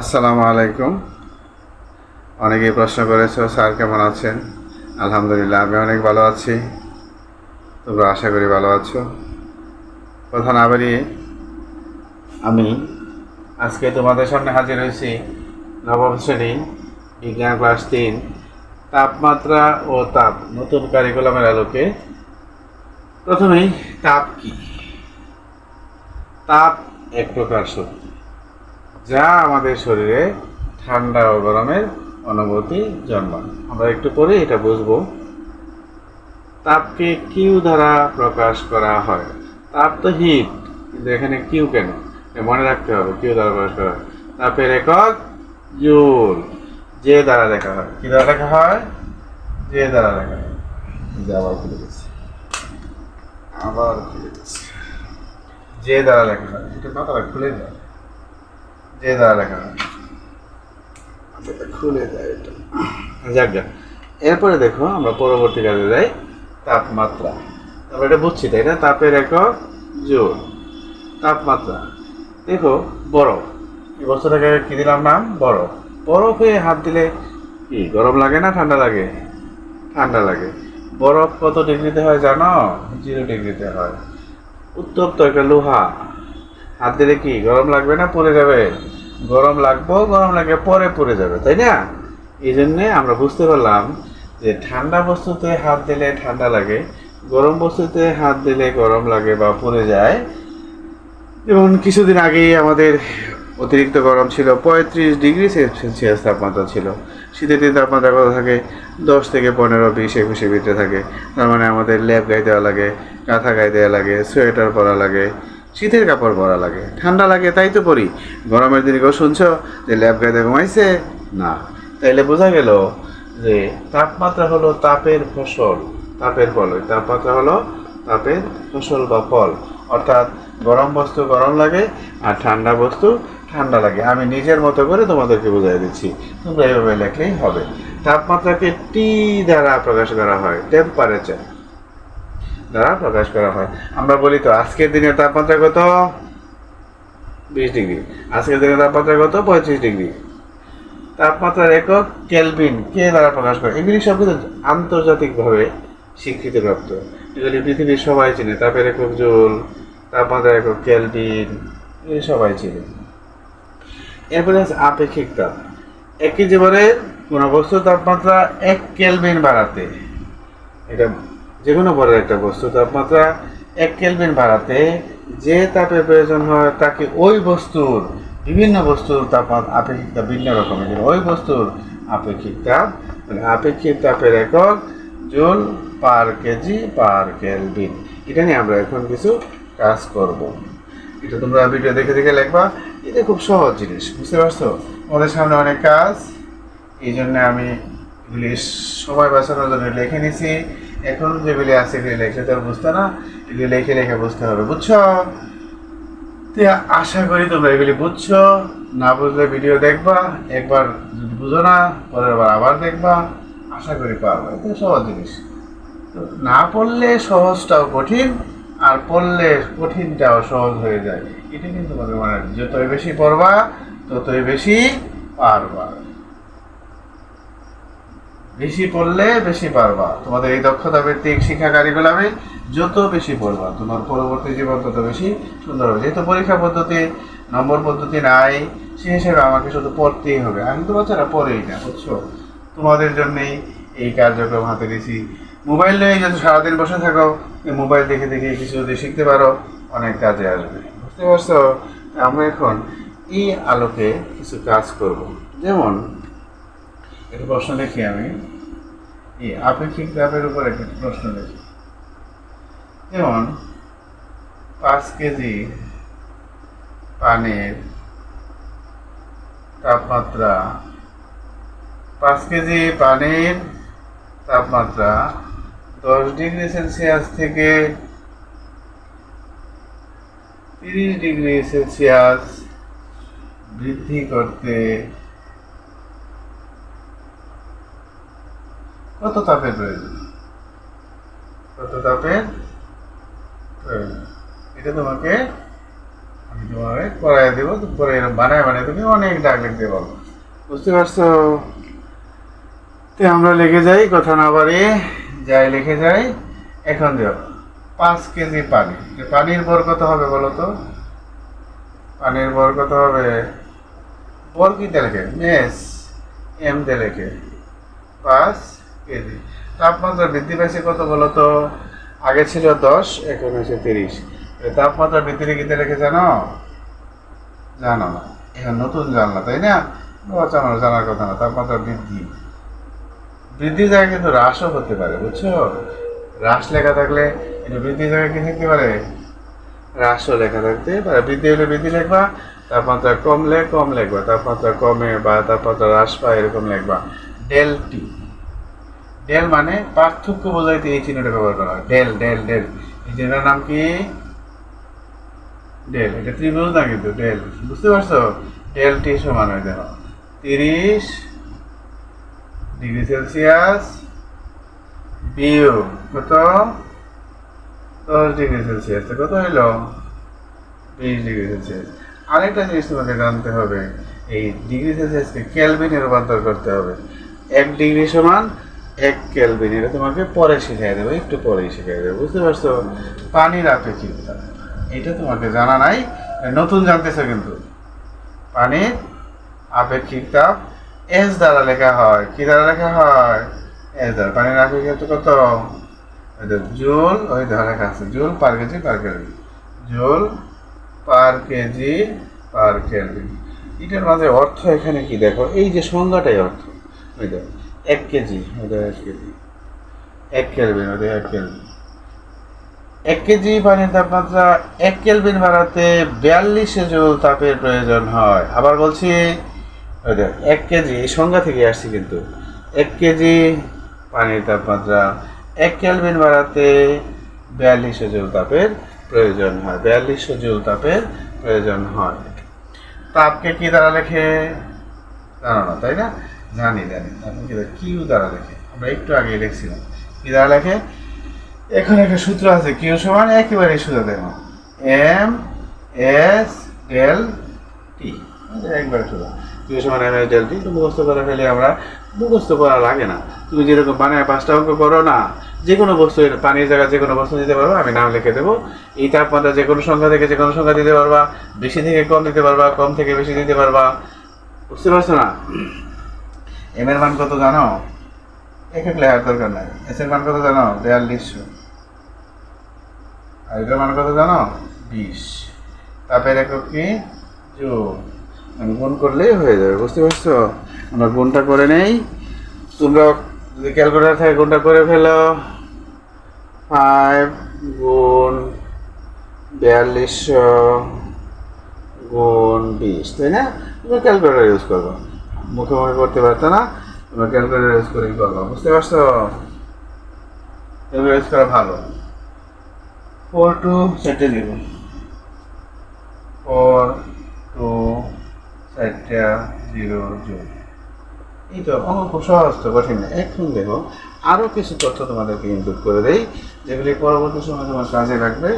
আসসালামু আলাইকুম। অনেকেই প্রশ্ন করেছ, স্যার কেমন আছেন? আলহামদুলিল্লাহ, আমি অনেক ভালো আছি। তোমরা আশা করি ভালো আছো। কথা না আমি আজকে তোমাদের সামনে হাজির হয়েছি নবম শ্রেণি বিজ্ঞান ক্লাস তিন, তাপমাত্রা ও তাপ, নতুন কারিকুলামের আলোকে। প্রথমেই তাপ কি? তাপ এক প্রকার শক্তি। যা আমাদের শরীরে ঠান্ডা ও গরমের অনুভূতি জন্মায়। আমরা একটু পরে এটা বুঝব। তাপকে কিউ দ্বারা প্রকাশ করা হয়। তাপ তো হিট, কিন্তু এখানে কিউ কেন? মনে রাখতে হবে, কিউ দ্বারা প্রকাশ করা হয়। তাপের একক জুল যে দ্বারা লেখা হয়। কি দ্বারা লেখা হয়? যে দ্বারা লেখা হয়। আবার খুলে গেছে। আবার খুলে গেছে। যে দ্বারা লেখা হয়। এটা মাথাটা খুলে যায় যে দ্বারা লেখা। হয় খুলে যায় এটা। যাক যাক। এরপরে দেখো আমরা পরবর্তী কাজে যাই। তাপমাত্রা। আমরা এটা বুঝছি তাই না? তাপের একক জোর তাপমাত্রা। দেখো বরফ। এই বস্তুটাকে কি দিলাম নাম? বরফ। বরফে হাত দিলে কি গরম লাগে না ঠান্ডা লাগে? ঠান্ডা লাগে। বরফ কত ডিগ্রিতে হয় জানো? জিরো ডিগ্রিতে হয়। উত্তপ্ত একটা লোহা। হাত দিলে কি গরম লাগবে না, পড়ে যাবে। গরম লাগবো, গরম লাগে পরে পড়ে যাবে, তাই না? এই জন্যে আমরা বুঝতে পারলাম যে ঠান্ডা বস্তুতে হাত দিলে ঠান্ডা লাগে, গরম বস্তুতে হাত দিলে গরম লাগে বা পড়ে যায়। যেমন কিছুদিন আগেই আমাদের অতিরিক্ত গরম ছিল, পঁয়ত্রিশ ডিগ্রি সেলসিয়াস তাপমাত্রা ছিল। শীতের দিন তাপমাত্রা কত থাকে? দশ থেকে পনেরো, বিশ একুশের ভিতরে থাকে। তার মানে আমাদের ল্যাব গায়ে দেওয়া লাগে কাঁথা গায়ে দেওয়া লাগে, সোয়েটার পরা লাগে। শীতের কাপড় পরা লাগে, ঠান্ডা লাগে, তাই তো পরি। গরমের দিনে কেউ শুনছো যে ল্যাব গায়ে ঘুমাইছে? না। তাইলে বোঝা গেল যে তাপমাত্রা হলো তাপের ফসল, তাপের ফল। তাপমাত্রা হলো তাপের ফসল বা ফল। অর্থাৎ গরম বস্তু গরম লাগে আর ঠান্ডা বস্তু ঠান্ডা লাগে। আমি নিজের মতো করে তোমাদেরকে বোঝাই দিচ্ছি। তোমরা এইভাবে লেখলেই হবে। তাপমাত্রাকে টি দ্বারা প্রকাশ করা হয় টেম্পারেচার দ্বারা প্রকাশ করা হয়। আমরা বলি তো, আজকের দিনের তাপমাত্রা কত? বিশ ডিগ্রি। আজকের দিনের তাপমাত্রা কত? পঁয়ত্রিশ ডিগ্রি। তাপমাত্রার একক কেলভিন। কে দ্বারা প্রকাশ করে? এগুলি সব কিন্তু আন্তর্জাতিকভাবে স্বীকৃতিপ্রাপ্ত। এগুলি পৃথিবীর সবাই চিনে। তাপের একক জোল তাপমাত্রা একক কেলভিন, এগুলি সবাই চিনে। এরপরে আছে আপেক্ষিক তাপ। একই জীবনের কোনো বস্তুর তাপমাত্রা এক কেলভিন বাড়াতে। এটা যে কোনো বড়ের একটা বস্তু, তাপমাত্রা এক কেলভিন বাড়াতে যে তাপের প্রয়োজন হয়, তাকে ওই বস্তুর, বিভিন্ন বস্তুর তাপমাত্রা আপেক্ষিক তাপ ভিন্ন রকমের ওই বস্তুর আপেক্ষিক তাপ মানে আপেক্ষিক তাপের একক joule per kg per kelvin. এটা নিয়ে আমরা এখন কিছু কাজ করব। এটা তোমরা ভিডিও দেখে দেখে লিখবা। এটা খুব সহজ জিনিস, বুঝতে পারছ? আমাদের সামনে অনেক কাজ, এই জন্য আমি এগুলি সময় বাঁচানোর জন্য লিখে নিছি। এখন যেগুলি আছে এগুলি লেখলে তো বুঝতে না, এগুলি লিখে লেখে বুঝতে হবে, বুঝছ? তো আশা করি তোমরা এগুলি বুঝছ। না বুঝলে ভিডিও দেখবা, একবার যদি বুঝো না, পরের বার আবার দেখবা। আশা করি পারবে, এটা সহজ জিনিস। তো না পড়লে সহজটাও কঠিন, আর পড়লে কঠিনটাও সহজ হয়ে যায়। এটা কিন্তু তোমাদের মনে যতই বেশি পড়বা, ততই বেশি পারবা। বেশি পড়লে বেশি পারবা। তোমাদের এই দক্ষতা ভিত্তিক শিক্ষা কারিকুলামে যত বেশি পড়বা, তোমার পরবর্তী জীবন তত বেশি সুন্দর হবে। যেহেতু পরীক্ষা পদ্ধতি, নম্বর পদ্ধতি নাই সে হিসেবে আমাকে শুধু পড়তেই হবে। আমি তো বাচ্চারা পড়েই না, বুঝছ? তোমাদের জন্যেই এই কার্যক্রম হাতে দিয়েছি মোবাইল নিয়ে যদি সারাদিন বসে থাকো মোবাইল দেখে দেখে কিছু যদি শিখতে পারো, অনেক কাজে আসবে। বুঝতে পারছ? আমরা এখন এই আলোকে কিছু কাজ করব। যেমন একটা প্রশ্ন লিখি আমি। এই আপেক্ষিক তাপের উপর একটা প্রশ্ন লিখি। যেমন, পাঁচ কেজি পানির তাপমাত্রা, পাঁচ কেজি পানির তাপমাত্রা দশ ডিগ্রি সেলসিয়াস থেকে তিরিশ ডিগ্রি সেলসিয়াস বৃদ্ধি করতে কত তাপের প্রয়োজন? কত তাপের প্রয়োজন? এটা তোমাকে আমি তোমাকে করাই দেবো পরে এরকম বানায় বানায় তুমি অনেক ডাক লিখতে পারব। বুঝতে পারছ? তো আমরা লিখে যাই, কথা না বাড়িয়ে যাই, লিখে যাই। এখন দিও পাঁচ কেজি পানি। পানির ভর কত হবে বলো তো? পানির ভর কত হবে? ভর কিতে লেখে? মেস, এম তে লেখে। পাঁচ কেজি তাপমাত্রা বৃদ্ধি পাইছে কত বলো তো? আগে ছিল দশ, এখন হয়েছে তিরিশ। তাপমাত্রা বৃদ্ধিটা কিতে লেখে জানো? জানো না। এখন নতুন জানলা, তাই না? জানো জানার কথা না, তাপমাত্রা বৃদ্ধি। বৃদ্ধি জায়গায় কিন্তু হ্রাসও হতে পারে, বুঝছ? হ্রাস লেখা থাকলে কিন্তু বৃদ্ধি জায়গায় কি থাকতে পারে? হ্রাসও লেখা থাকতে পারে। বৃদ্ধি হলে বৃদ্ধি লেখবা, তাপমাত্রা কমলে কম লেখবা, তাপমাত্রা কমে বা তাপমাত্রা হ্রাস পায় এরকম লেখবা। Del T. ডেল মানে পার্থক্য বোঝাইতে এই চিহ্নটা ব্যবহার করা হয়। ডেল ডেল ডেল এই চিহ্নটার নাম কি? ডেল এটা ত্রিভুজ না কিন্তু ডেল বুঝতে পারছ? ডেল টি সমান হয়, দেখো। তিরিশ ডিগ্রি সেলসিয়াস বিউ কত? দশ ডিগ্রি সেলসিয়াস। কত হইল বিশ ডিগ্রি সেলসিয়াস। আরেকটা জিনিস তোমাকে জানতে হবে, এই ডিগ্রি সেলসিয়াসকে কেলভিনে রূপান্তর করতে হবে। এক ডিগ্রি সমান এক কেলভিন এটা তোমাকে পরে শিখাই দেবো, একটু পরেই শিখাই দেবো, বুঝতে পারছ? পানির আপেক্ষিকতা এটা তোমাকে জানা নাই নতুন জানতেছো কিন্তু। পানির আপেক্ষিক তাপ, এস দ্বারা লেখা হয়, কি দ্বারা লেখা হয়? এস দ্বারা পানির আপেক্ষিকতা কত? জুল, ওই ধরা আছে, joule per kg per kelvin joule per kg per kelvin এটার মাঝে অর্থ এখানে কি দেখো? এই যে সংজ্ঞাটাই অর্থ, ওই দেখো। এক কেজি ওই দেখো এক কেজি। এক কেলভিন ওই দেখো এক কেলভিন। এক কেজি পানির তাপমাত্রা এক কেলভিন বাড়াতে বিয়াল্লিশ জুল তাপের প্রয়োজন হয়। আবার বলছি এক কেজি, এই সংজ্ঞা থেকে আসছি কিন্তু। এক কেজি পানির তাপমাত্রা এক কেলভিন বাড়াতে বিয়াল্লিশ জুল তাপের প্রয়োজন হয়। বিয়াল্লিশ জুল তাপের প্রয়োজন হয়। তাপকে কি দ্বারা লেখে? তাই না? জানি জানি। আপনি কি কিউ দ্বারা লেখে। আমরা একটু আগে লিখছিলাম কি দ্বারা লেখে? এখন একটা সূত্র আছে, কিউ সমান একেবারে সূত্র দেখো। M, S, L, T. একবারে সূত্র কিউ সমান এম, এস, এল, টি মুখস্থ করে ফেলে আমরা। মুখস্থ করা লাগে না। তুমি যেরকম বানায় পাঁচটা অঙ্ক করো না যে কোনো বস্তু পানির জায়গায় যে কোনো বস্তু দিতে পারবা, আমি নাম লিখে দেবো। এই তাপমাত্রা যে কোনো সংখ্যা থেকে যে কোনো সংখ্যা দিতে পারবা। বেশি থেকে কম দিতে পারবা, কম থেকে বেশি দিতে পারবা। বুঝতে পারছ না? এম এর মান কত জানো? এক এক লেখার দরকার নাই। এস এর মান কত জানো? বিয়াল্লিশশো আর এটার মান কত জানো? বিশ। তাপের একক কি? জুল আমি গুণ করলেই হয়ে যাবে, বুঝতে পারছ? আমরা গুণটা করে নেই। তোমরা যদি ক্যালকুলেটার থাকে গুণটা করে ফেলো ফাইভ গুণ বিয়াল্লিশশো গুণ বিশ, তাই না? তুমি ক্যালকুলেটার ইউজ করব। মুখে মুখে করতে পারতো না। তোমরা ক্যালকুলেটার ইউজ করেই করব বুঝতে পারছ? এগুলো ইউজ করা ভালো। ফোর টু সেটে দিব ফোর টু চারটা জিরো জিরো এই তো অঙ্ক খুব সহজ তো কঠিন। না এখন দেখো আরও কিছু তথ্য তোমাদেরকে ইনপুট করে দেই যেগুলি পরবর্তী সময় তোমার কাজে লাগবে।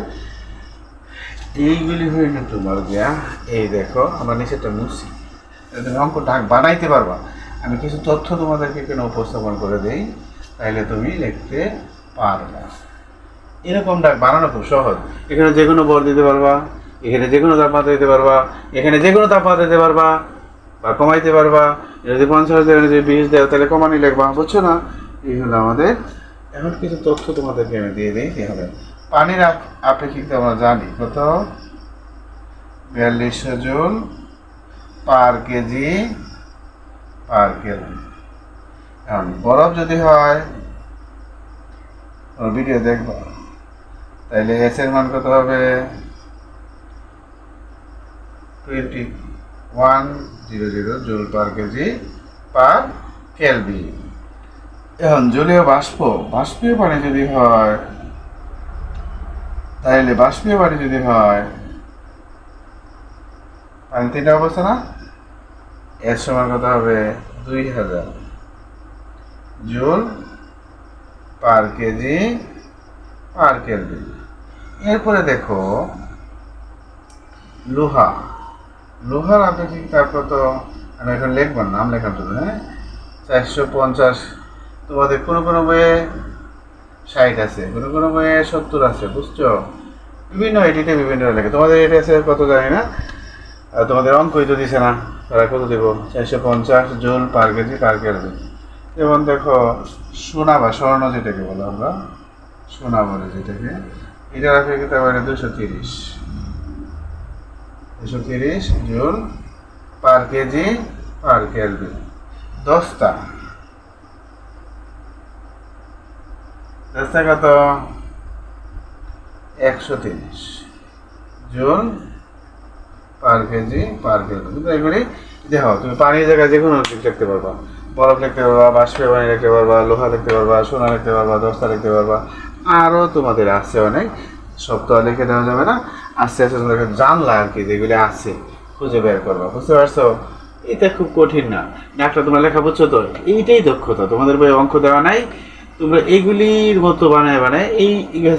এইগুলি হয়ে কিন্তু তোমার গিয়া এই দেখো আমরা নিচেরটা মুছি। এতে তুমি অঙ্ক ডাক বানাইতে পারবা। আমি কিছু তথ্য তোমাদেরকে কেন উপস্থাপন করে দেই তাহলে তুমি লিখতে পারবা। এরকম ডাক বানানো খুব সহজ। এখানে যে কোনো বর দিতে পারবা, এখানে যে কোনো তাপমাত্রা দিতে পারবা, এখানে যে কোনো তাপমাত্রা দিতে পারবা বা কমাইতে পারবা। যদি পঞ্চাশ দেয় যদি বিশ দেয়, তাহলে কমানি লিখবা। বুঝছ না? এই হলো আমাদের। এখন কিছু তথ্য তোমাদেরকে আমি দিয়ে দিই হবে। পানির আপ- আপেক্ষিকতা আমরা জানি। কত? বিয়াল্লিশশো joule per kg per kg. এখন বরফ যদি হয় ভিডিও দেখব। তাইলে এস এর মান কত হবে? Twenty one zero zero joule per kg per kelvin. এখন জলীয় বাষ্প, বাষ্পীয় পানি যদি হয় তাহলে বাষ্পীয় পানি যদি হয় পানি তিনটা অবস্থা না? এর সমান কত হবে? দুই হাজার। Joule per kg, per kelvin. এরপরে দেখো, লোহা। লোহার আপেক্ষিক তাপ কত আমি এখন লিখব নাম লেখার জন্য হ্যাঁ? চারশো পঞ্চাশ। তোমাদের কোনো কোনো বইয়ে ষাট আছে, কোনো কোনো বইয়ে সত্তর আছে, বুঝছ? বিভিন্ন এডিটে বিভিন্ন লেখে। তোমাদের এটি আছে কত জানি না? তোমাদের অঙ্কই তো দিছে না। তারা কত দেব? চারশো পঞ্চাশ joule per kg per kg যেমন দেখো, সোনা বা স্বর্ণ যেটাকে বলো আমরা, সোনা বলে যেটাকে, এটা রাখে কিন্তু আবার দুশো তিরিশ। দুশো তিরিশ joule per kg per kelvin দশটা দশটা কত? একশো তিরিশ। Joule per kg per kelvin কিন্তু এগুলি দেখো তুমি পানির জায়গায় যে কোনো কিছু লিখতে পারবা। বরফ লিখতে পারবা বাষ্পীয় পানি লিখতে পারবা, লোহা লিখতে পারবা, সোনা লিখতে পারবা, দস্তা লিখতে পারবা। আরও তোমাদের আছে অনেক। সব তো লিখে দেওয়া যাবে না। আস্তে আস্তে তোমাদের জানলা আর কি যেগুলি আছে, খুঁজে বের করবা। বুঝতে পারছ? এটা খুব কঠিন না। ডাক্তার, তোমরা লেখা বুঝছ তো? এইটাই দক্ষতা। তোমাদের বই অঙ্ক দেওয়া নাই। তোমরা এইগুলির মতো বানায় বানায় এই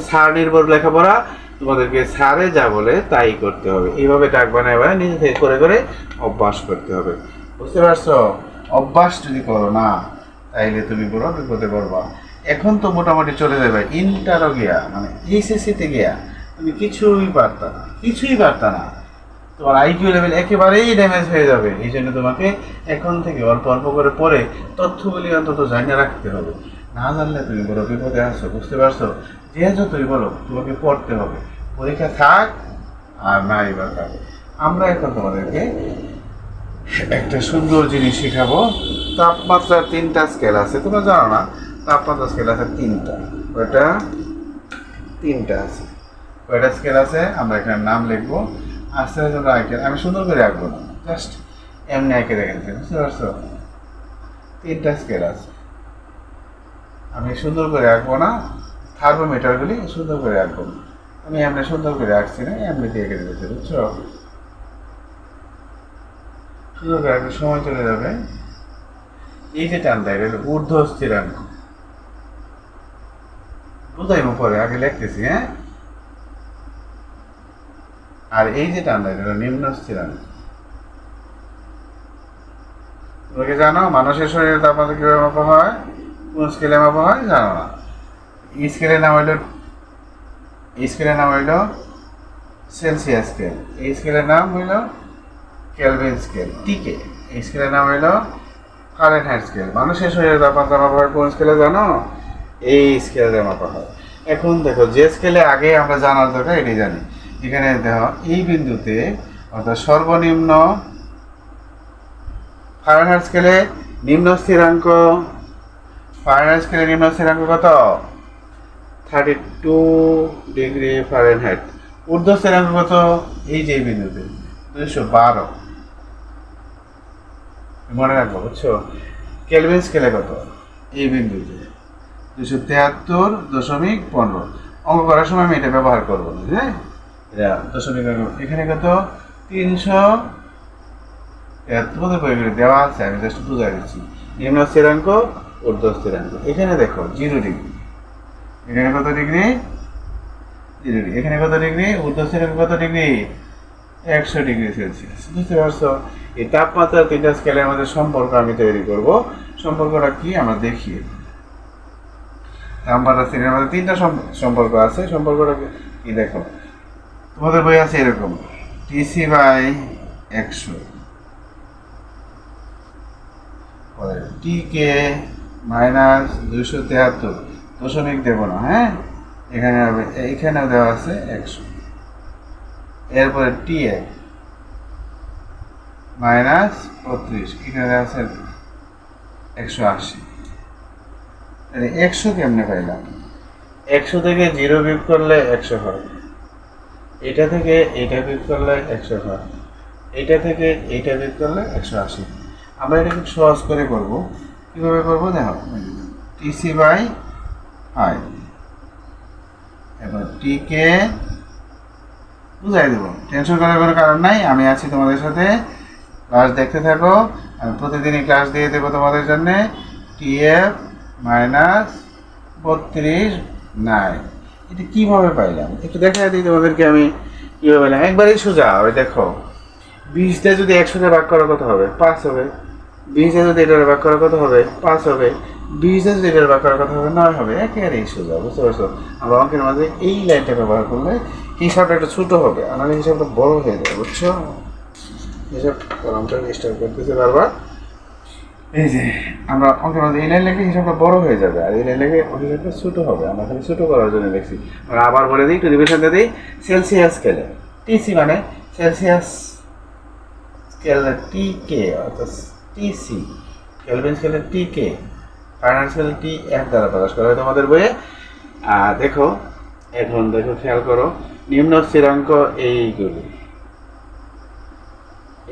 সার নির্ভর লেখাপড়া তোমাদেরকে সারে যা বলে তাই করতে হবে। এইভাবে ডাক বানায় বানায় নিজে থেকে করে করে অভ্যাস করতে হবে। বুঝতে পারছ? অভ্যাস যদি করো না, তাইলে তুমি বড় বিপদে পড়বা। এখন তো মোটামুটি চলে যাবে ইন্টারও গিয়া মানে এইচএসসিতে গিয়া তুমি কিছুই পারতা না, কিছুই পারতা না। তোমার আইকিউ লেভেল একেবারেই ড্যামেজ হয়ে যাবে। এই জন্য তোমাকে এখন থেকে অল্প অল্প করে পড়ে তথ্যগুলি অন্তত জানিয়ে রাখতে হবে। না জানলে তুমি বড় বিপদে আসছো বুঝতে পারছ? যে যতই বলো, তোমাকে পড়তে হবে। পরীক্ষা থাক আর নাই বা থাক আমরা এখন তোমাদেরকে একটা সুন্দর জিনিস শেখাবো। তাপমাত্রার তিনটা স্কেল আছে, তোমরা জানো না? তাপমাত্রা স্কেল আছে তিনটা। ওটা তিনটা আছে। কয়টা স্কেল আছে? আমরা এখানে নাম লিখব। আস্তে আস্তে আমরা আঁকে আমি সুন্দর করে আঁকবো না। জাস্ট এমনি আঁকে রেখেছি বুঝতে পারছ? তিনটা স্কেল আছে। আমি সুন্দর করে আঁকবো না। থার্মোমিটারগুলি সুন্দর করে আঁকবো। না আমি এমনি সুন্দর করে রাখছি না এমনিতে এঁকে দিয়েছি বুঝছ? সুন্দর করে আঁকলে সময় চলে যাবে। এই যে এটা হলো ঊর্ধ্ব স্থিরাঙ্ক বুঝাইমো পরে, আগে লিখতেছি হ্যাঁ? আর এই যে টানটা এটা নিম্ন স্থিরাঙ্ক তুমি জানো, মানুষের শরীরে তাপমাত্রা কীভাবে মাপা হয়? কোন স্কেলে মাপা হয়? জানো না। স্কেলের নাম হইল এই স্কেলের নাম হইল সেলসিয়াস স্কেল। এই স্কেলের নাম হইল কেলভিন স্কেল। টিকে এই স্কেলের নাম হইল ফারেনহাইট স্কেল। মানুষের শরীরের তাপমাত্রা মাপা হয় কোন স্কেলে জানো? এই স্কেলে মাপা হয় এখন দেখো, যে স্কেলে আগে আমরা জানার দরকার এটি জানি। এখানে দেখো, এই বিন্দুতে, অর্থাৎ সর্বনিম্ন ফারেনহাইট স্কেলে নিম্ন স্থিরাঙ্ক ফারেনহাইট স্কেলে নিম্ন স্থিরাঙ্ক কত? থার্টি টু ডিগ্রি ফারেনহাইট ঊর্ধ্ব কত? এই যে বিন্দুতে, দুইশো বারো। মনে রাখব, বুঝছ? কেলভিন স্কেলে কত? এই বিন্দুতে। দুশো তেহাত্তর দশমিক পনেরো। অঙ্ক করার সময় আমি এটা ব্যবহার করব হ্যাঁ? এটা দশমিক এখানে কত? তিনশো তোমাদের বইগুলো দেওয়া আছে, আমি জাস্ট বুঝাই দিচ্ছি। নিম্ন স্থিরাঙ্ক, ঊর্ধ্ব স্থিরাঙ্ক। এখানে দেখো জিরো ডিগ্রি এখানে কত ডিগ্রি? Zero degree. এখানে কত ডিগ্রি? স্থিরাঙ্ক কত ডিগ্রি? একশো ডিগ্রি সেলসিয়াস। বুঝতে পারছ? এই তাপমাত্রা তিনটা স্কেলের মধ্যে সম্পর্ক আমি তৈরি করব। সম্পর্কটা কি? আমরা দেখি। তাপমাত্রা স্কেলের মধ্যে তিনটা সম- সম্পর্ক আছে। সম্পর্কটা কি- দেখো? তোমাদের বই আছে এরকম। টিসি বাই একশো। টি কে মাইনাস দুশো তেহাত্তর। দশমিক দেবো না হ্যাঁ? এখানে হবে, এইখানেও দেওয়া আছে একশো। এরপরে টি এক মাইনাস বত্রিশ, এখানে দেওয়া আছে একশো আশি। তাহলে একশো কেমনে পাইলাম? একশো থেকে জিরো বিয়োগ করলে একশো হয়। এটা থেকে এটা বিয়োগ করলে একশো হয়। এটা থেকে এইটা বিয়োগ করলে একশো আশি। আমরা এটা খুব সহজ করে করব। কীভাবে করব? দেখো, টিসি বাই আই এবার টিকে বুঝাই দেবো। টেনশন করার কোনো কারণ নাই, আমি আছি তোমাদের সাথে। ক্লাস দেখতে থাকো, আমি প্রতিদিনই ক্লাস দিয়ে দেবো তোমাদের জন্যে। টিএফ মাইনাস বত্রিশ নাই এটা কীভাবে পাইলাম? একটু দেখা দিই তোমাদেরকে আমি কীভাবে না একবারই সোজা, ওই দেখো। বিশ দিয়ে যদি একশো দিয়ে ভাগ করার কথা হবে? পাঁচ হবে। বিশ দিয়ে যদি এটার ভাগ করার কথা হবে? পাঁচ হবে। এটার ভাগ করার কথা হবে নয় হবে, একেবারেই সোজা, বুঝতে পারছ? আমরা অঙ্কের মাঝে এই লাইনটা ব্যবহার করলে হিসাবটা একটু ছোটো হবে আমার হিসাবটা বড় হয়ে যাবে, বুঝছ? হিসাব কলমটা ডিস্টার্ব করতেছে বারবার এই যে, আমরা অঙ্কের মধ্যে এই লাইন লেখে হিসাবটা বড় হয়ে যাবে, আর এই লাইন লেখে হিসাবটা ছোটো হবে, আমরা খালি ছোটো করার জন্য লিখছি। আমরা আবার বলে দিই, একটু রিভিশন দিয়ে দিই সেলসিয়াস স্কেলে টিসি মানে সেলসিয়াস স্কেল টি কে অর্থাৎ টিসি কেলভিন স্কেলে টি কে ফাইনাল স্কেলে টি এক দ্বারা প্রকাশ করা হয় তোমাদের বইয়ে। দেখো, এখন দেখো, খেয়াল করো, নিম্ন স্থিরাঙ্ক এইগুলি।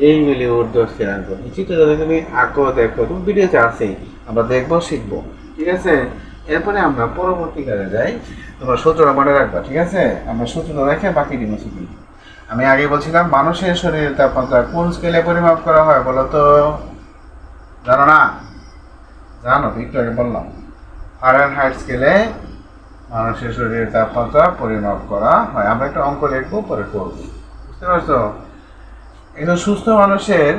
এইগুলি ঊর্ধ্ব স্থিরাঙ্ক। দেখে তুমি, আঁকো, দেখো, তুমি ভিডিওতে আছেই। আমরা দেখব, শিখব। ঠিক আছে? এরপরে আমরা পরবর্তীকালে যাই। তোমরা সূত্রটা মনে রাখবা, ঠিক আছে? আমরা সূত্রটা রেখে বাকি দিন শিখি আমি আগে বলছিলাম, মানুষের শরীরের তাপমাত্রা কোন স্কেলে পরিমাপ করা হয় বলো তো? জানো না? জানো তো একটু আগে বললাম ফারেন হাইট স্কেলে মানুষের শরীরের তাপমাত্রা পরিমাপ করা হয়। আমরা একটা অঙ্ক লিখব, পরে করব। বুঝতে পারছ? একজন সুস্থ মানুষের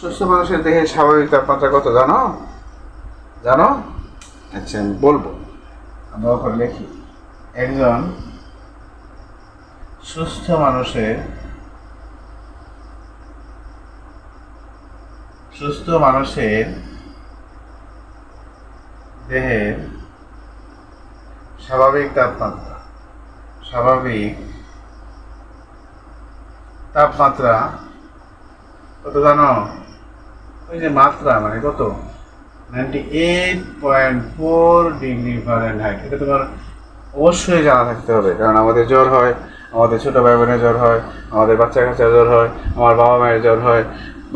সুস্থ মানুষের দেহে স্বাভাবিক তাপমাত্রা কত, জানো? জানো? আচ্ছা আমি বলব। আমরা ওপরে লিখি। একজন সুস্থ মানুষের সুস্থ মানুষের দেহের স্বাভাবিক তাপমাত্রা। স্বাভাবিক তাপমাত্রা কত জানো? ওই যে মাত্রা মানে কত? Ninety eight point four degree Fahrenheit এটা তোমার অবশ্যই জানা থাকতে হবে, কারণ আমাদের জ্বর হয়, আমাদের ছোটো ভাই বোনের জ্বর হয়, আমাদের বাচ্চা কাচ্চা জ্বর হয়, আমার বাবা মায়ের জ্বর হয়।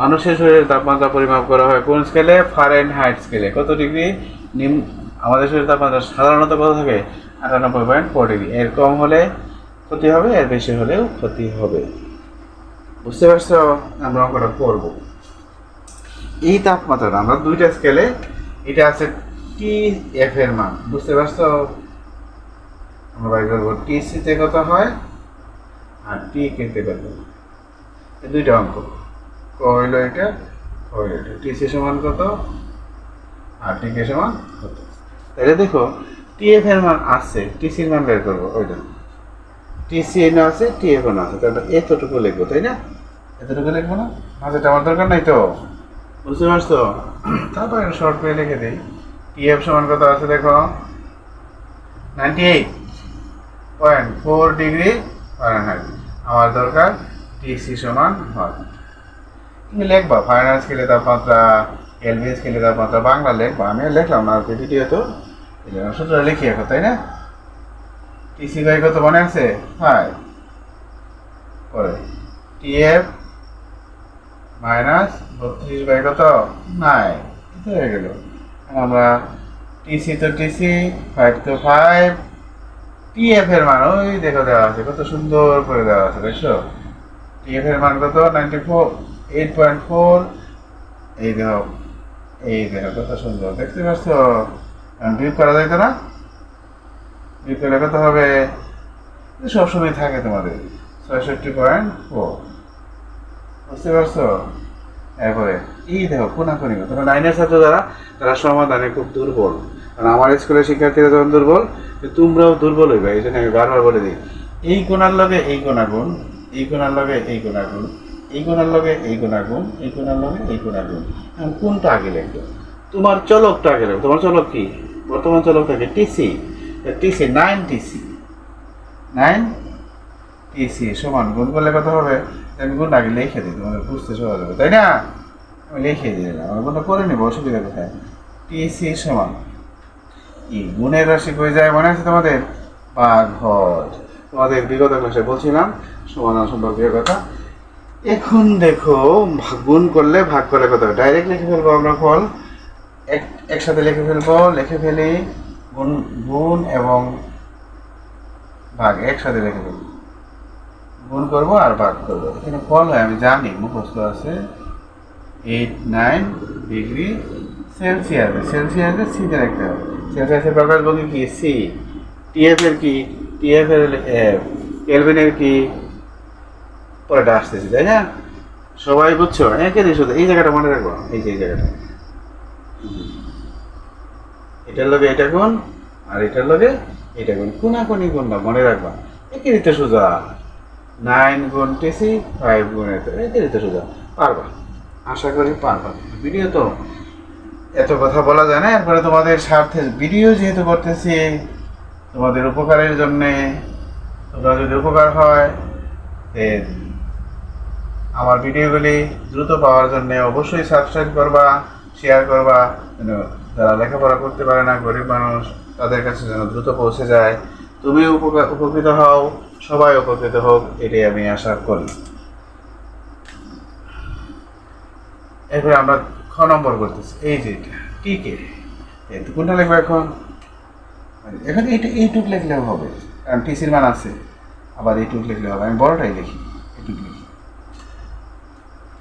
মানুষের শরীরের তাপমাত্রা পরিমাপ করা হয় কোন স্কেলে ফারেন হাইট স্কেলে কত ডিগ্রি? নিম, আমাদের শরীরের তাপমাত্রা সাধারণত কত থাকে? আটানব্বই পয়েন্ট ফোর ডিগ্রি এর কম হলে ক্ষতি হবে, এর বেশি হলেও ক্ষতি হবে। বুঝতে পারছ? আমরা অঙ্কটা করব। এই তাপমাত্রাটা, আমরা দুইটা স্কেলে এটা আছে টি এফ এর মান। বুঝতে পারছ? আমরা বাই করব টি সিতে কত হয় আর টি কেতে কত দুইটা অঙ্ক। ক হইল এটা? ক হইল এটা। টি সি সমান কত? আর টি কে সমান কত তাহলে দেখো টি এফ এর মান আসছে টি সির মান বের করব ওইটা টিসি এনে আছে টিএফ এনে আছে তাহলে এতটুকু লিখব তাই না? এতটুকু লিখব না? মাঝেটা আমার দরকার নাই তো। বুঝতে পারছ? তারপরে শর্ট করে লিখে দিই। টিএফ সমান কত আছে দেখো? Ninety eight point four degree Fahrenheit আমার দরকার টিসি সমান হয় তুমি লিখবা ফাইনাল স্কেলে তাপমাত্রা এলবি স্কেলে তাপমাত্রা বাংলা লিখবা আমি লিখলাম না ভিডিও তো সূত্র লিখি এখন তাই না টিসি বাই কত মনে আছে ফাইভ পরে টিএফ মাইনাস বত্রিশ বাই কত নাই হয়ে গেল আমরা টিসি তো টিসি ফাইভ তো ফাইভ টিএফ এর মান ওই দেখো দেওয়া আছে কত সুন্দর করে দেওয়া আছে দেখছ টিএফ এর মান কত ninety four eight point four এই দেখো এই দেখো কত সুন্দর। দেখতে পাচ্ছ? বিপ করা যাইতো না? বিপরে কত হবে? সবসময় থাকে তোমাদের। ছয়ষট্টি পয়েন্ট ফোর বুঝতে পারছ? এরপরে, এই দেখো, কোনাকুনি। তোমরা নাইনের ছাত্র যারা, তারা সমাধানে খুব দুর্বল। কারণ আমার স্কুলের শিক্ষার্থীরা যখন দুর্বল তোমরাও দুর্বল হইবে। এই জন্য আমি বারবার বলে দিই, এই কোনার লগে এই কোনাগুণ, এই কোনার লগে এই কোনা কোনাগুণ। এই কোনার লগে এই কোনাগুণ এই কোনার লগে এই কোনাগুণ এখন কোনটা আগে লিখবে? তোমার চলকটা আগে লিখবে। তোমার চলক কি? বর্তমান চলকটাকে TC TC nine TC nine TC সমান গুণ করলে কত হবে? আমি গুণ আগে লিখে দিই, তোমাদের বুঝতে সহজ হবে, তাই না? আমি লিখে দিলাম আমি গুণটা করে নেব, অসুবিধা কোথায়? টিসি সমান। কি গুণের রাশি হয়ে যায় মনে আছে তোমাদের? বাঘর। তোমাদের বিগত ক্লাসে বলছিলাম, সমাধান সম্পর্কীয় কথা। এখন দেখো গুণ করলে ভাগ করলে কত ডাইরেক্ট লিখে ফেলব আমরা ফল এক একসাথে লিখে ফেলব লিখে ফেলি গুণ গুণ এবং ভাগ একসাথে লিখে ফেলব গুণ করব আর ভাগ করব এখানে ফল হয় আমি জানি মুখস্থ আছে এইট নাইন ডিগ্রি সেলসিয়াস সেলসিয়াসে সিতে রাখতে হবে সেলসিয়াসের প্রকাশ ভঙ্গি কি সি টিএফ এর কি টিএফ এর এফ কেলভিনের কি পরেটা আসতেছি, তাই না? সবাই বুঝছ? একেরই শুধু এই জায়গাটা মনে রাখব, এই যে এই জায়গাটা। এটার লগে এটা কোন আর এটার লগে এটা কোন কোনাকুনি কোন না, মনে রাখবা। একেরই তো সোজা। নাইন গুণ টেসি, ফাইভ গুণ এত একেরই তো সোজা। পারবা। আশা করি পারবা। ভিডিও তো এত কথা বলা যায় না, এরপরে তোমাদের স্বার্থে ভিডিও যেহেতু করতেছি, তোমাদের উপকারের জন্যে। তোমরা যদি উপকার হয় আমার ভিডিওগুলি দ্রুত পাওয়ার জন্য অবশ্যই সাবস্ক্রাইব করবা শেয়ার করবা। যারা লেখাপড়া করতে পারে না, গরিব মানুষ, তাদের কাছে যেন দ্রুত পৌঁছে যায়। তুমি উপকৃত হও, সবাই উপকৃত হোক, এটাই আমি আশা করি। এরপরে আমরা খ নম্বর করতেছি। এই যে এটা টিকে এই কোনটা লিখব এখন। এখন এইটা এইটুক লিখলেও হবে, কারণ টিসির মান আছে। আবার এইটুক লিখলে হবে। আমি বড়টাই লিখি, এইটুক লিখি।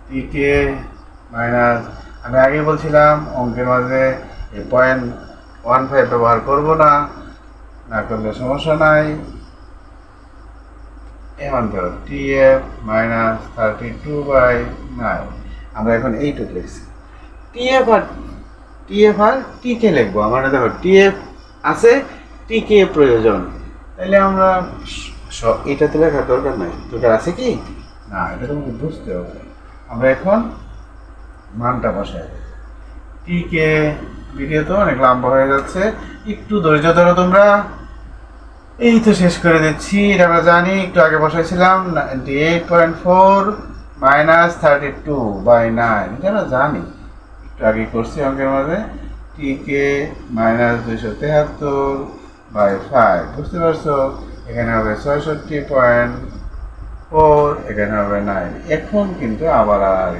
টিকে মাইনাস আমি আগে বলছিলাম, অঙ্কের মাঝে পয়েন্ট ওয়ান ফাইভ ব্যবহার করব না না করলে সমস্যা নাই। এমন করো T F minus thirty two by nine আমরা এখন এইটুক লিখছি। T F R T F R টি কে লিখব। আমার দেখো টি এফ আছে টি কে প্রয়োজন। তাহলে আমরা সব এটাতে লেখার দরকার নাই। দরকার আছে কি? না, এটা তোমাকে বুঝতে হবে। আমরা এখন মানটা বসাই। টি কে ভিডিও তো অনেক লম্বা হয়ে যাচ্ছে। একটু ধৈর্য ধরো তোমরা। এই তো শেষ করে দিচ্ছি। এটা আমরা জানি, একটু আগে বসাইছিলাম ninety eight point four minus thirty two by nine এটা আমরা জানি। একটু আগে করছি অঙ্কের মাঝে। টিকে মাইনাস দুইশো তেহাত্তর বাই ফাইভ বুঝতে পারছ? এখানে হবে ছয়ষট্টি পয়েন্ট এখানে হবে এখন কিন্তু আবার আর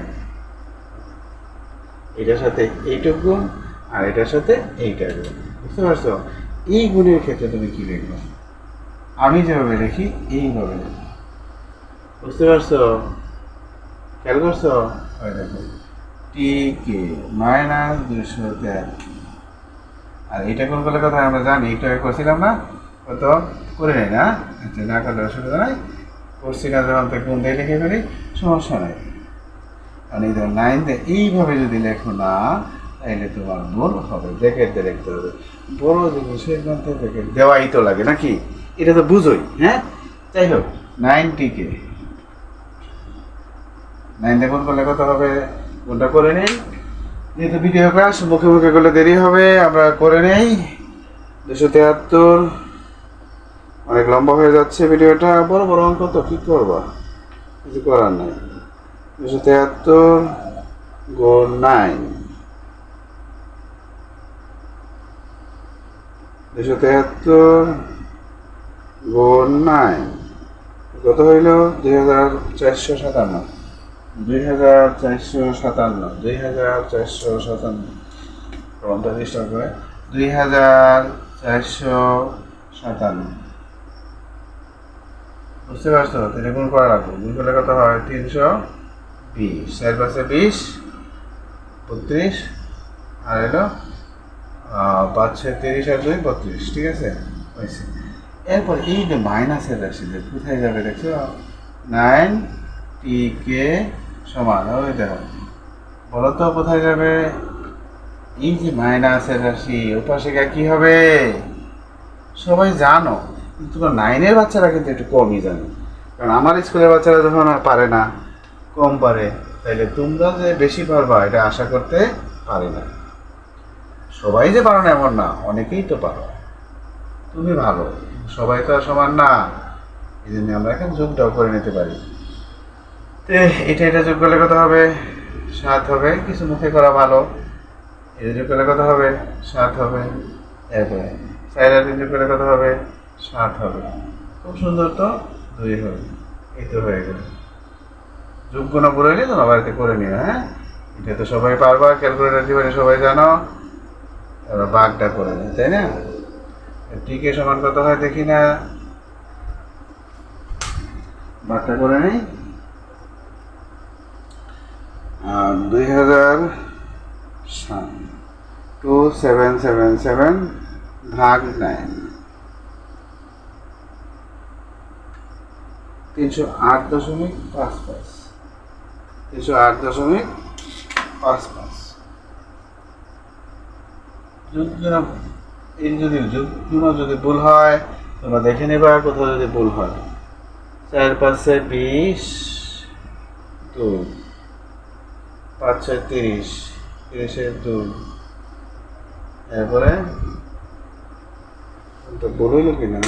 এটার সাথে গুণ আর এটার সাথে এইটা গুণ বুঝতে পারছ? এই গুণের ক্ষেত্রে তুমি কি আমি যেভাবে এইভাবে বুঝতে পারছ? খেয়াল করছ? ওই দেখো। টি কে মাইনাস দুশো তেরো। আর এটা কোন কথা? আমরা জানি একটু করছিলাম না। কত? করে নেই না? আচ্ছা না অসুবিধা নাই। করছি না কোন দিয়ে লিখে ফেলি? সমস্যা নাই। এই ধর নাইন দিয়ে এইভাবে যদি লেখো না তাহলে তোমার ভুল হবে। ব্র্যাকেট দিয়ে লিখতে হবে। বড় জিনিসের মধ্যে ব্র্যাকেট দেওয়াই তো লাগে নাকি? এটা তো বুঝোই হ্যাঁ? যাই হোক নাইনটিকে নাইন দিয়ে কোন করলে কত হবে? কোনটা করে নেই? যেহেতু ভিডিও ক্লাস মুখে মুখে করলে দেরি হবে, আমরা করে নেই। দুশো তেহাত্তর। অনেক লম্বা হয়ে যাচ্ছে ভিডিওটা, বড় বড় অঙ্ক তো, কী করবা? কিছু করার নাই। দুশো তেহাত্তর গুণ নাইন দুশো তেহাত্তর গুণ নাইন কত হইল? দুই হাজার চারশো সাতান্ন। দুই হাজার চারশো সাতান্ন। দুই হাজার চারশো সাতান্ন। চেষ্টা করে। দুই হাজার চারশো সাতান্ন। বুঝতে পারছ? তাহলে গুণ করা লাগবে। গুণ করলে কত হয়? তিনশো বিশ। চার পাশে বিশ বত্রিশ আর এলো আহ, পাঁচ ছয় তিরিশ আর দুই বত্রিশ। ঠিক আছে? হয়েছে। এরপর এই যে মাইনাসের রাশি যে কোথায় যাবে দেখছ? নাইন টি কে সমান ওই দেখো। বলো তো কোথায় যাবে? এই যে মাইনাসের রাশি উপাসিকা কি হবে? সবাই জানো। তোমার নাইনের বাচ্চারা কিন্তু একটু কমই জানে। কারণ আমার স্কুলের বাচ্চারা যখন পারে না, কম পারে। তাইলে তোমরা যে বেশি পারবা, এটা আশা করতে পারি না। সবাই যে পারো না, এমন না, অনেকেই তো পারো। তুমি ভালো, সবাই তো আর সমান না। এই জন্য আমরা এখন যোগটাও করে নিতে পারি। তো, এটা এটা যোগ করলে কথা হবে? সাত হবে। কিছু মুখে করা ভালো। এটা যোগ করলে কথা হবে? সাত হবে। এরপরে চার আর তিন যোগ করলে কথা হবে? সাত হবে। খুব সুন্দর তো? দুই হবে। এই তো হয়ে গেল। যোগ্য না পুরো হইলে তোমার বাড়িতে করে নিও হ্যাঁ? এটা তো সবাই পারবা ক্যালকুলেটার জীবনে সবাই জানো। এবার বাঘটা করে নিই তাই না? টিকে সমান কত হয় দেখি না। বাঘটা করে নেই। দুই হাজার টু সেভেন সেভেন সেভেন ভাগ নাইন তিনশো আট দশমিক পাঁচ পাঁচ। তিনশো আট দশমিক পাঁচ পাঁচ। যদি এই যদি ভুল হয়, তোমরা দেখে নেবা কোথাও যদি ভুল হয়। চার পাঁচে বিশ, দুই। পাঁচ ছয় তিরিশ তিরিশের দুই। এরপরে তো ভুল হইল কিনা?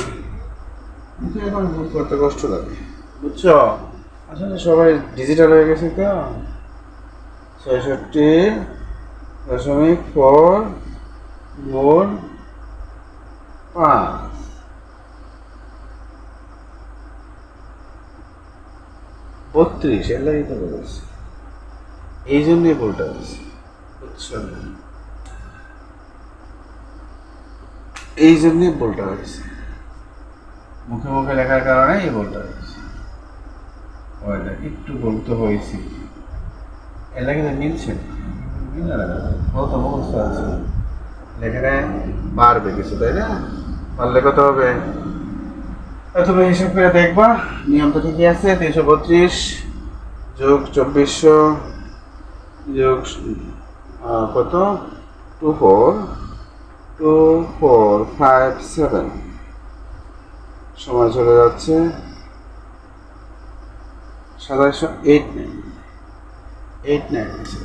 এখন ভুল করতে কষ্ট লাগে। বুঝছ? আসলে সবাই ডিজিটাল হয়ে গেছে তো। ছয়ষট্টি দশমিক ফোর গুণ পাঁচ। বত্রিশ এর লাগি তো বলেছে। এই জন্যই ভুলটা হয়েছে বুঝছ এই জন্যই ভুলটা হয়েছে। মুখে মুখে লেখার কারণে এই ভুলটা হয়েছে। ওইটা একটু ভুল তো হয়েছে। এর মিলছে? কত মুখস্থ আছে লেখাটা বাড়বে কিছু তাই না? পারলে কত হবে। তুমি হিসাব করে দেখবা। নিয়ম তো ঠিকই আছে তিনশো বত্রিশ যোগ চব্বিশশো যোগ কত? Two four. Two four five seven. সময় চলে যাচ্ছে। সাতাশশো এইট নাইন এইট নাইন আছে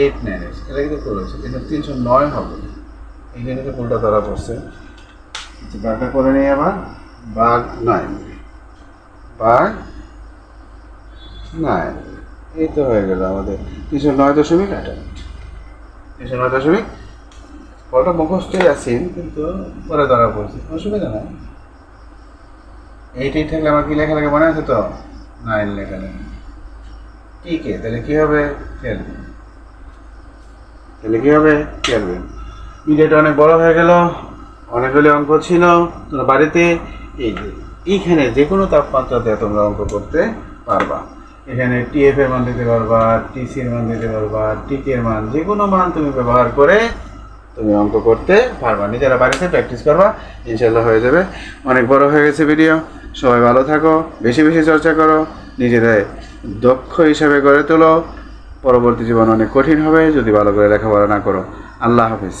এইট নাইন আছে এটা কিন্তু করেছে এটা তিনশো নয় হবে। জন্য তো ভুলটা ধরা পড়ছে। আচ্ছা, বারটা করে নিই আবার। বার নাইন বার নাইন এই তো হয়ে গেল আমাদের। তিনশো নয় দশমিক আঠাশ তিনশো নয় দশমিক ফলটা মুখস্থই আছেন, কিন্তু পরে ধরা পড়ছে। অসুবিধা নাই। এইটাই থাকলে আমার কি লেখা লাগে মনে আছে তো? নাইন লেখা লাগে টিকে তাহলে কি হবে? খেলবে তাহলে কি হবে? খেলবে ভিডিওটা অনেক বড় হয়ে গেল অনেকগুলি অঙ্ক ছিল, তোমরা বাড়িতে এই যে, এইখানে যে কোনো তাপমাত্রাতে তোমরা অঙ্ক করতে পারবা। এখানে টিএফ এর মান দিতে পারবা টিসি এর মান দিতে পারবা টিকে এর মান যে কোনো মান তুমি ব্যবহার করে তুমি অঙ্ক করতে পারবা, নিজেরা বাড়িতে প্র্যাকটিস করবা ইনশাল্লাহ হয়ে যাবে। অনেক বড় হয়ে গেছে ভিডিও সবাই ভালো থাকো, বেশি বেশি চর্চা করো, নিজেদের দক্ষ হিসাবে গড়ে তোলো, পরবর্তী জীবন অনেক কঠিন হবে, যদি ভালো করে লেখাপড়া না করো। আল্লাহ হাফিজ।